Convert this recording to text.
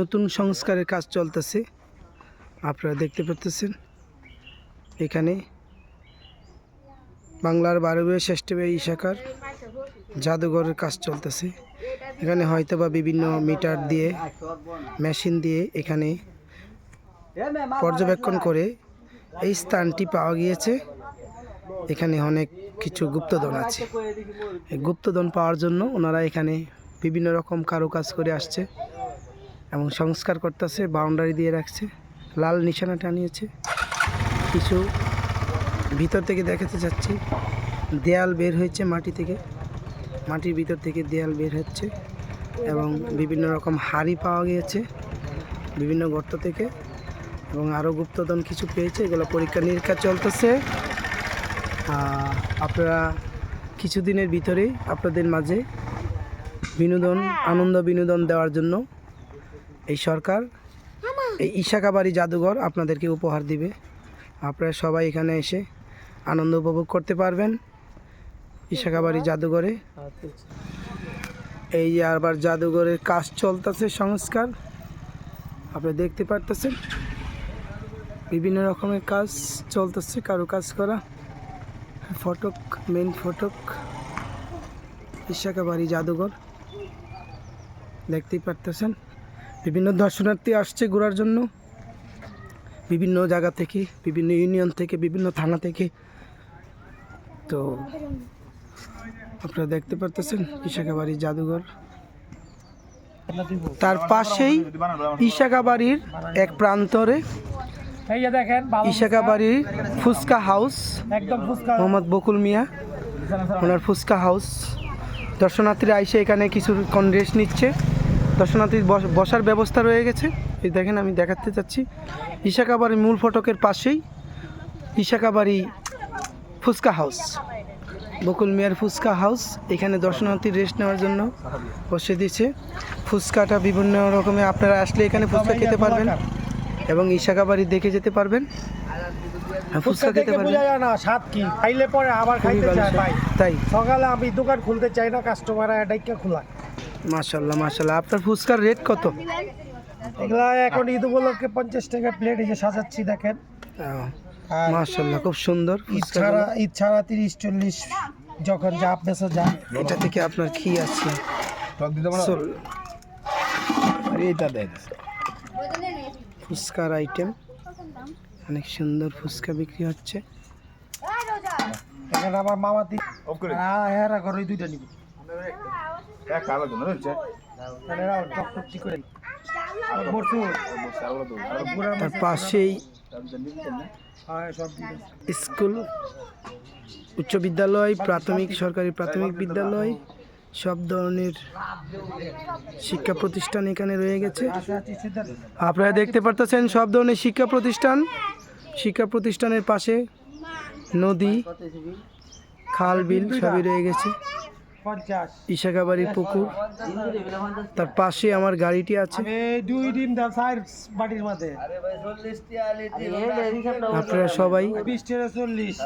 নতুন সংস্কারের কাজ চলতেছে। আপনারা দেখতে পাচ্ছেন এখানে বাংলার বারোবে ষষ্ঠবে ইশাকার জাদুঘরের কাজ চলতেছে। এখানে হয়তো বা বিভিন্ন মিটার দিয়ে, মেশিন দিয়ে এখানে পর্যবেক্ষণ করে এই স্থানটি পাওয়া গিয়েছে। এখানে অনেক কিছু গুপ্তধন আছে। গুপ্তধন পাওয়ার জন্য ওনারা এখানে বিভিন্ন রকম কারুকাজ করে আসছে। এবং সংস্কার করতেছে বাউন্ডারি দিয়ে রাখছে। লাল নিশানা টানিয়েছে কিছু ভিতর থেকে দেখাতে চাচ্ছি। দেয়াল বের হয়েছে মাটি থেকে। মাটির ভিতর থেকে দেয়াল বের হচ্ছে এবং বিভিন্ন রকম হাড়ি পাওয়া গিয়েছে বিভিন্ন গর্ত থেকে এবং আরও গুপ্তধন কিছু পেয়েছে। এগুলো পরীক্ষা নিরীক্ষা চলতেছে। আপনারা কিছুদিনের ভিতরেই আপনাদের মাঝে বিনোদন, আনন্দ বিনোদন দেওয়ার জন্য এই সরকার এই ইশাকাবাড়ি জাদুঘর আপনাদেরকে উপহার দিবে। আপনারা সবাই এখানে এসে আনন্দ উপভোগ করতে পারবেন ইশাকাবাড়ি জাদুঘরে। এই যে আবার জাদুঘরের কাজ চলতেছে সংস্কার। আপনি দেখতে পারতেছেন? বিভিন্ন রকমের কাজ চলতেছে কারও কাজ করা। ফটক মেন ফটক ইশাকাবাড়ি জাদুঘর। দেখতেই পারতেছেন? বিভিন্ন দর্শনার্থী আসছে ঘোরার জন্য। বিভিন্ন জায়গা থেকে বিভিন্ন ইউনিয়ন থেকে বিভিন্ন থানা থেকে। তো আপনারা দেখতে পারতেছেন ইশাকাবাড়ি জাদুঘর। তার পাশেই ইশাকাবাড়ির এক প্রান্তরে ইশাকাবাড়ির ফুচকা হাউস মোহাম্মদ বকুল মিয়া। ওনার ফুচকা হাউস। দর্শনার্থীরা আইসে এখানে কিছুক্ষণ রেস্ট নিচ্ছে। দর্শনার্থীর বস- বসার ব্যবস্থা রয়ে গেছে। এই দেখেন আমি দেখাতে চাচ্ছি। ইশাকাবাড়ির মূল ফটকের পাশেই ইশাকাবাড়ি ফুচকা হাউস। বকুল মিয়ার ফুচকা হাউস। এখানে দর্শনার্থী রেস্ট নেওয়ার জন্য বসে দিয়েছে। ফুচকাটা বিভিন্ন রকমের আপনারা আসলে এখানে ফুচকা খেতে পারবেন এবং ইশাকাবাড়ি দেখে যেতে পারবেন। ফুচকা খেতে দেখে পারবেন বোঝা যায় না স্বাদ কি? খাইলে পরে আবার খাইতে চায় ভাই। তাই। সকালে আমি দোকান খুলতে চাই না কাস্টমার ডাইকা খোলা মাশাল্লাহ মাশাল্লাহ আপনার ফুচকার রেট কত? এগুলা এখন ঈদ উপলক্ষে পঞ্চাশ টাকা প্লেট এই যে সাজাচ্ছি দেখেন। আর মাশাল্লাহ খুব সুন্দর ঈদ ছাড়া ঈদ ছাড়া তিরিশ চল্লিশ যখন যা বেচা যায়। এটা থেকে আপনার কি আছে? এইটা দেন। ফুচকার আইটেম অনেক সুন্দর ফুচকা বিক্রি হচ্ছে। এখানে আমার মামা দি হ্যাঁ হ্যাঁ দুইটা নিবি। তার পাশেই হ্যাঁ স্কুল উচ্চ বিদ্যালয় প্রাথমিক সরকারি প্রাথমিক বিদ্যালয় সব ধরনের শিক্ষা প্রতিষ্ঠান এখানে রয়ে গেছে। আছি সিদ্ধার্থ। আপনারা দেখতে পারতেছেন সব ধরনের শিক্ষা প্রতিষ্ঠান। শিক্ষা প্রতিষ্ঠানের পাশে নদী খাল বিল সবই রয়ে গেছে। ইশাকাবাড়ির পুকুর তার পাশে আমার গাড়িটি আছে। আপনারা সবাই বিশ টাকা চল্লিশ।